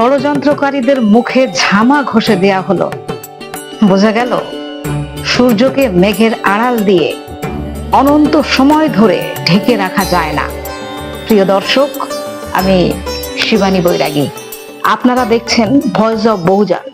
ষড়যন্ত্রকারীদের মুখে ঝামা ঘষে দেয়া হলো। বোঝা গেল, সূর্যকে মেঘের আড়াল দিয়ে অনন্ত সময় ধরে ঢেকে রাখা যায় না। প্রিয় দর্শক, আমি শিবানী বৈরাগী। আপনারা দেখছেন ভয়েস অব বহুজান।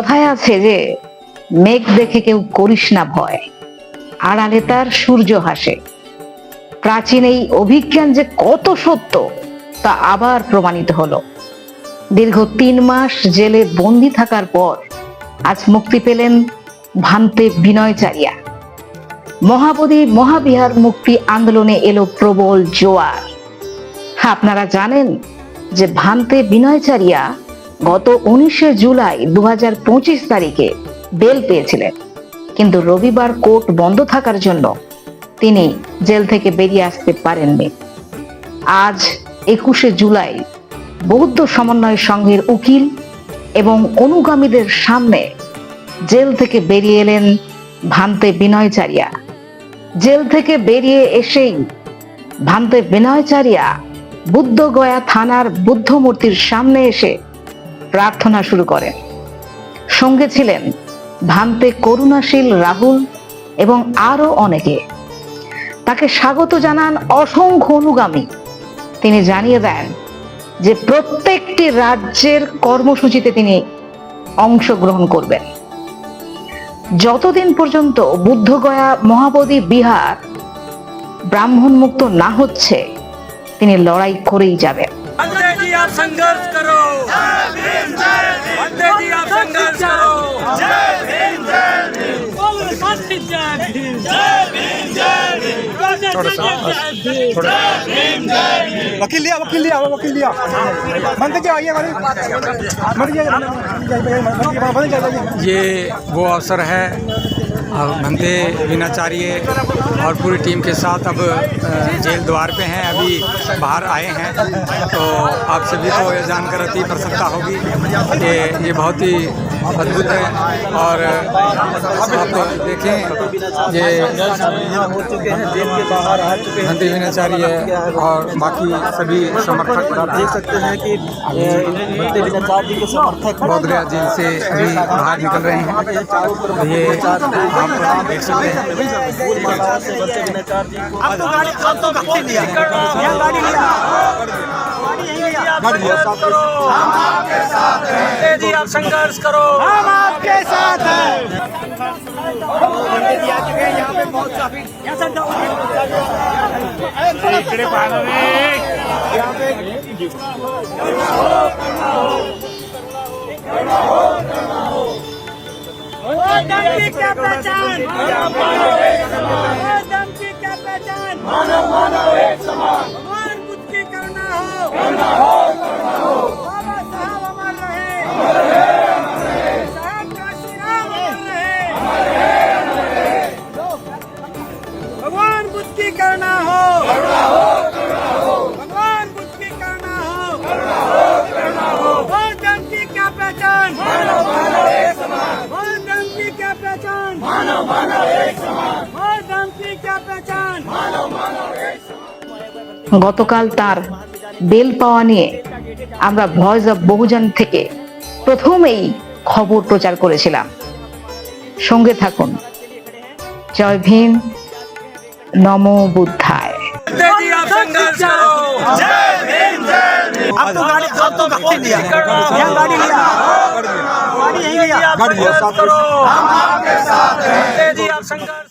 কথায় আছে যে, মেঘ দেখে কেউ করিস না ভয়। আড়ালে তার সূর্য হাসে প্রাচীন এই অভিজ্ঞান যে কত সত্য, তা আবার প্রমাণিত হলো। দীর্ঘ তিন মাস জেলে বন্দি থাকার পর আজ মুক্তি পেলেন ভান্তে বিনয়চারিয়া। মহাবোধি মহাবিহার মুক্তি আন্দোলনে এলো প্রবল জোয়ার। আপনারা জানেন যে ভান্তে বিনয়চারিয়া গত উনিশে জুলাই দু হাজার পঁচিশ তারিখে বেল পেয়েছিলেন। কিন্তু রবিবার কোর্ট বন্ধ থাকার জন্য তিনি জেল থেকে বেরিয়ে আসতে পারেননি। আজ একুশে জুলাই বৌদ্ধ সমন্বয় সংঘের উকিল এবং অনুগামীদের সামনে জেল থেকে বেরিয়ে এলেন ভান্তে বিনয়চারিয়া। জেল থেকে বেরিয়ে এসেই ভান্তে বিনয়চারিয়া বুদ্ধগয়া থানার বুদ্ধমূর্তির সামনে এসে প্রার্থনা শুরু করেন সঙ্গে ছিলেন ভান্তে করুণাশীল রাহুল এবং আরও অনেকে। তাকে স্বাগত জানান অসংখ্য অনুগামী। তিনি জানিয়ে দেন যে প্রত্যেকটি রাজ্যের কর্মসূচিতে তিনি অংশগ্রহণ করবেন। যতদিন পর্যন্ত বুদ্ধগয়া মহাবোধি বিহার ব্রাহ্মণ মুক্ত না হচ্ছে, তিনি লড়াই করেই যাবেন। आप संघर्ष करो। वंदे जी आप संघर्ष करो। वकील लिया वकील लिया वकील लिया मंत्री जी आइए मंत्री जी ये वो अवसर है अब भंते विनाचार्य और पूरी टीम के साथ अब जेल द्वार पे हैं अभी बाहर आए हैं। तो आप सभी को ये जानकर अति प्रसन्नता होगी कि ये बहुत ही अद्भुत है और आप देखें ये हो चुके हैं जेल के बाहर आ चुके हैं भंते विनाचार्य और बाकी सभी समर्थक देख सकते हैं कि भक्ति विनाचार्य के समर्थक बौद्धगया जेल से अभी बाहर निकल रहे हैं। ये आप देख सकते हैं फूल मालाओं से भक्ति विनाचार्य जी को अब तो गाड़ी अब तो गाड़ी लिया यहाँ गाड़ी लिया गाड़ी लिया करो हम आपके साथ हैं जी आप संघर्ष करो हम आपके साथ हैं यहाँ पे बहुत काफ़ी की क्या पहचान? मानव एक समान और दम की क्या पहचान? मानव मानव एक समान और कुछ की करना हो। करना हो करना हो बाबा साहब अमर रहे। अमर रहे साहब काशीराम अमर रहे अमर रहे। भगवान कुछ की करना हो करना हो। গতকাল তার বেল পাওয়া নিয়ে আমরা ভয়েস অব বহুজন থেকে প্রথমেই খবর প্রচার করেছিলাম। সঙ্গে থাকুন। জয় ভীম। নম বুদ্ধায়। গাড়ি গাড়ি गढ़ दिया हम आपके साथ हैं।